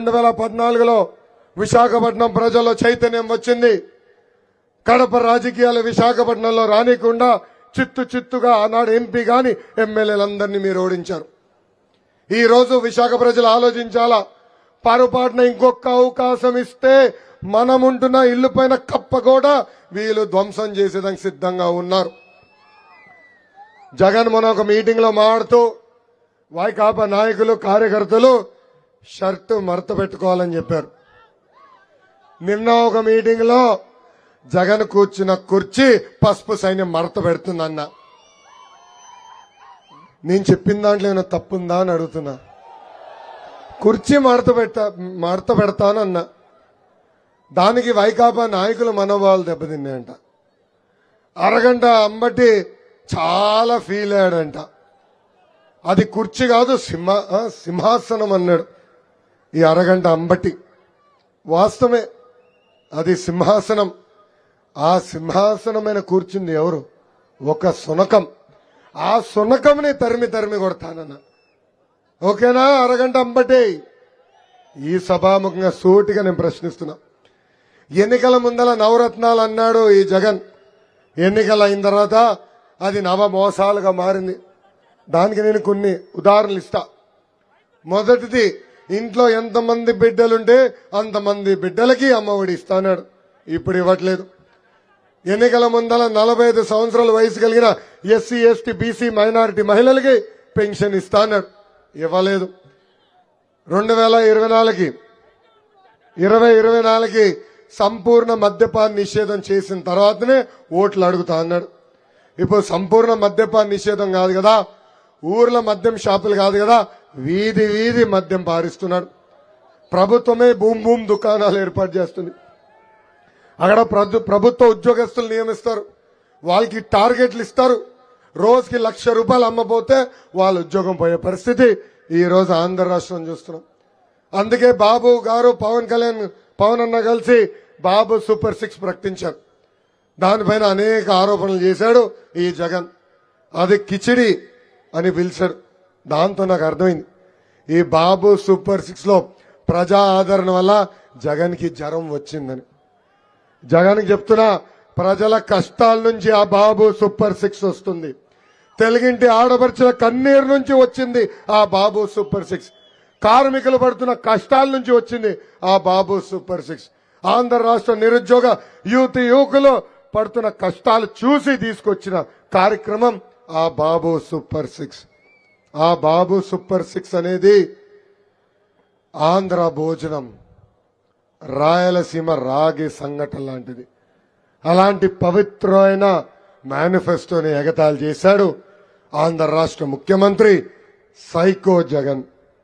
రెండు వేల పద్నాలుగులో విశాఖపట్నం ప్రజల్లో చైతన్యం వచ్చింది. కడప రాజకీయాలు విశాఖపట్నంలో రానికుండా చిత్తు చిత్తుగా ఆనాడు ఎంపీ గాని ఎమ్మెల్యేలందరినీ మీరు ఓడించారు. ఈ రోజు విశాఖ ప్రజలు ఆలోచించాలా? పొరపాటున ఇంకొక అవకాశం ఇస్తే మనముంటున్న ఇల్లు పైన కప్ప కూడా వీళ్ళు ధ్వంసం చేసేదానికి సిద్ధంగా ఉన్నారు. జగన్ మన ఒక మీటింగ్లో మాడుతూ వైకాపా నాయకులు కార్యకర్తలు షర్టు మడత పెట్టుకోవాలని చెప్పారు. నిన్న ఒక మీటింగ్లో జగన్ కూర్చున్న కుర్చీ పసుపు సైన్యం మడత పెడుతుందన్న. నేను చెప్పిన దాంట్లో ఏమైనా తప్పుందా అని అడుగుతున్నా. కుర్చీ మడత పెట్ట మడత పెడతానన్న. దానికి వైకాపా నాయకుల మనోభావాలు దెబ్బతిన్నాయంట. అరగంట అంబటి చాలా ఫీల్ అయ్యాడంట. అది కుర్చీ కాదు సింహ సింహాసనం అన్నాడు. ఈ అరగంట అంబటి. వాస్తవమే అది సింహాసనం. ఆ సింహాసనమైన కూర్చుంది ఎవరు? ఒక సునకం. ఆ సునకంని తరిమి తరిమి కొడతానన్న. ఓకేనా? అరగంట అంబటే. ఈ సభాముఖంగా సూటిగా నేను ప్రశ్నిస్తున్నా. ఎన్నికల ముందల నవరత్నాలు అన్నాడు ఈ జగన్. ఎన్నికలు అయిన తర్వాత అది నవ మోసాలుగా మారింది. దానికి నేను కొన్ని ఉదాహరణలు ఇస్తా. మొదటిది ఇంట్లో ఎంతమంది బిడ్డలుంటే అంతమంది బిడ్డలకి అమ్మఒడి ఇస్తానాడు. ఇప్పుడు ఇవ్వట్లేదు. ఎన్నికల ముందల నలభై ఐదు సంవత్సరాల వయసు కలిగిన ఎస్సీ ఎస్టీ బీసీ మైనారిటీ మహిళలకి పెన్షన్ ఇస్తానాడు. ఇవ్వలేదు. రెండు వేల ఇరవై నాలుగుకి ఇరవై ఇరవై నాలుగుకి సంపూర్ణ మద్యపాన్ నిషేధం చేసిన తర్వాతనే ఓట్లు అడుగుతా అన్నాడు. ఇప్పుడు సంపూర్ణ మద్యపాన్ నిషేధం కాదు కదా. ఊర్ల మద్యం షాపులు కాదు కదా. వీధి వీధి మద్యం పారిస్తున్నాడు. ప్రభుత్వమే భూమ్ భూమ్ దుకాణాలు ఏర్పాటు చేస్తుంది. అక్కడ ప్రభుత్వ ఉద్యోగస్తులు నియమిస్తారు. వాళ్ళకి టార్గెట్లు ఇస్తారు. రోజుకి లక్ష రూపాయలు అమ్మపోతే వాళ్ళ ఉద్యోగం పోయే పరిస్థితి ఈ రోజు ఆంధ్ర రాష్ట్రం చూస్తున్నాం. అందుకే బాబు గారు పవన్ కళ్యాణ్ పవన్ అన్న కలిసి బాబు సూపర్ సిక్స్ ప్రకటించారు. దానిపైన అనేక ఆరోపణలు చేశాడు ఈ జగన్. అది కిచిడి అని పిలిచాడు. దాంతో నాకు అర్థమైంది. ఈ బాబు సూపర్ సిక్స్లో ప్రజా ఆదరణ వల్ల జగన్కి జ్వరం వచ్చిందని. జగన్ చెప్తున్నా ప్రజల కష్టాల నుంచి ఆ బాబు సూపర్ సిక్స్ వస్తుంది. తెలుగింటి ఆడపరిచిన కన్నీరు నుంచి వచ్చింది ఆ బాబు సూపర్ సిక్స్. కార్మికులు పడుతున్న కష్టాల నుంచి వచ్చింది ఆ బాబు సూపర్ సిక్స్. ఆంధ్ర రాష్ట్ర నిరుద్యోగ యూత్ యువకులు పడుతున్న కష్టాలు చూసి తీసుకొచ్చిన కార్యక్రమం ఆ బాబు సూపర్ సిక్స్. ఆ బాబు సూపర్ సిక్స్ అనేది ఆంధ్ర భోజనం రాయలసీమ రాగి సంఘటన లాంటిది. అలాంటి పవిత్రమైన మేనిఫెస్టోని ఎగతాళి చేశాడు ఆంధ్ర రాష్ట్ర ముఖ్యమంత్రి సైకో జగన్.